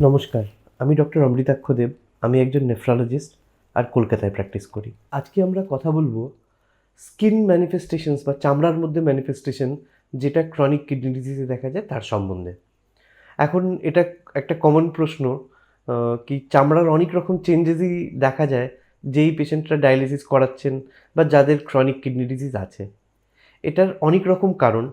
নমস্কার, আমি ডক্টর অমৃতাক্ষ দেব, আমি একজন নেফ্রোলজিস্ট আর কলকাতায় প্র্যাকটিস করি। আজকে আমরা কথা বলব স্কিন ম্যানিফেস্টেশনস বা চামড়ার মধ্যে ম্যানিফেস্টেশন যেটা ক্রনিক কিডনি ডিজিজে দেখা যায় তার সম্বন্ধে। এখন এটা একটা কমন প্রশ্ন কি চামড়ার অনেক রকম চেঞ্জেসই দেখা যায় যেই পেশেন্টরা ডায়ালিসিস করাচ্ছেন বা যাদের ক্রনিক কিডনি ডিজিজ আছে। এটার অনেক রকম কারণ।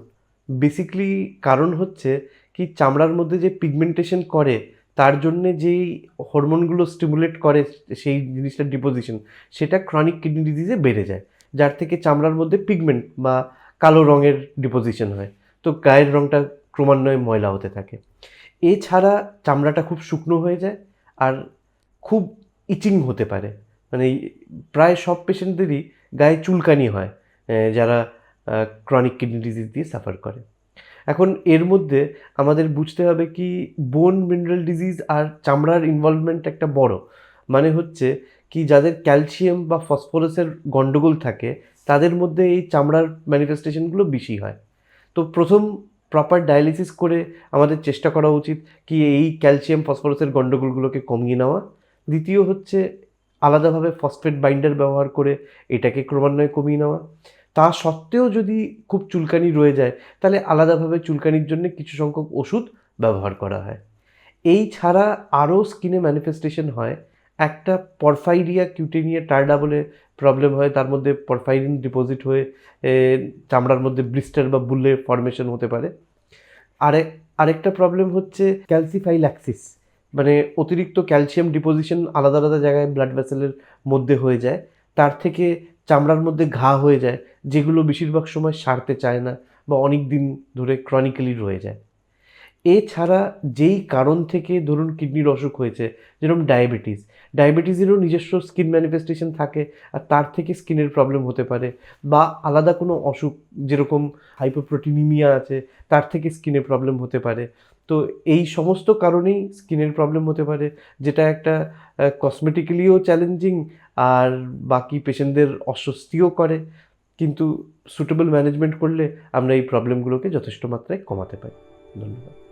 বেসিকলি কারণ হচ্ছে কি চামড়ার মধ্যে যে পিগমেন্টেশন করে তার জন্যে যেই হরমোনগুলো স্টিমুলেট করে সেই জিনিসটার ডিপোজিশন সেটা ক্রনিক কিডনি ডিজিজে বেড়ে যায়। যার থেকে চামড়ার মধ্যে পিগমেন্ট বা কালো রঙের ডিপোজিশন হয়। তো গায়ের রঙটা ক্রমান্বয়ে ময়লা হতে থাকে। এছাড়া চামড়াটা খুব শুকনো হয়ে যায় আর খুব ইচিং হতে পারে। মানে প্রায় সব পেশেন্টদেরই গায়ে চুলকানি হয় যারা ক্রনিক কিডনি ডিজিজ দিয়ে সাফার করে। এখন এর মধ্যে আমাদের বুঝতে হবে কি বোন মিনারেল ডিজিজ আর চামড়ার ইনভলভমেন্ট একটা বড়। মানে হচ্ছে কি যাদের ক্যালসিয়াম বা ফসফরাসের গন্ডগোল থাকে, তাদের মধ্যে এই চামড়ার ম্যানিফেস্টেশনগুলো বেশি হয়। তো প্রথম প্রপার ডায়ালিসিস করে আমাদের চেষ্টা করা উচিত কি এই ক্যালসিয়াম ফসফরাসের গন্ডগোলগুলোকে কমিয়ে নেওয়া। দ্বিতীয় হচ্ছে আলাদাভাবে ফসফেট বাইন্ডার ব্যবহার করে এটাকে ক্রমান্বয়ে কমিয়ে নেওয়া। তা সত্ত্বেও যদি খুব চুলকানি রয়ে যায়, তাহলে আলাদাভাবে চুলকানির জন্য কিছু সংখ্যক ওষুধ ব্যবহার করা হয়। এই ছাড়া আরও স্কিনে ম্যানিফেস্টেশন হয়। একটা পরফাইরিয়া কিউটেনিয়া টার্ডা বলে প্রবলেম হয়, তার মধ্যে পরফাইরিন ডিপোজিট হয়ে চামড়ার মধ্যে ব্লিস্টার বা বুলের ফর্মেশন হতে পারে। আরেক আরেকটা প্রবলেম হচ্ছে ক্যালসিফাইল্যাক্সিস মানে অতিরিক্ত ক্যালসিয়াম ডিপোজিশন আলাদা আলাদা জায়গায় ব্লাড ভেসেলের মধ্যে হয়ে যায়। তার থেকে চামড়ার মধ্যে ঘা হয়ে যায়, যেগুলো বেশিরভাগ সময় সারতে চায় না বা অনেক দিন ধরে ক্রনিক্যালি রয়ে যায়। এছাড়া যেই কারণ থেকে ধরুন কিডনির অসুখ হয়েছে, যেরকম ডায়াবেটিস, ডায়াবেটিসেরও নিজস্ব স্কিন ম্যানিফেস্টেশন থাকে আর তার থেকে স্কিনের প্রবলেম হতে পারে বা আলাদা কোনো অসুখ যেরকম হাইপোপ্রোটিনিমিয়া আছে, তার থেকে স্কিনের প্রবলেম হতে পারে। তো এই সমস্ত কারণেই স্কিনের প্রবলেম হতে পারে, যেটা একটা কসমেটিক্যালিও চ্যালেঞ্জিং আর বাকি পেশেন্টদের অস্বস্তিও করে। কিন্তু সুটেবল ম্যানেজমেন্ট করলে আমরা এই প্রবলেমগুলোকে যথেষ্ট মাত্রায় কমাতে পারি। ধন্যবাদ।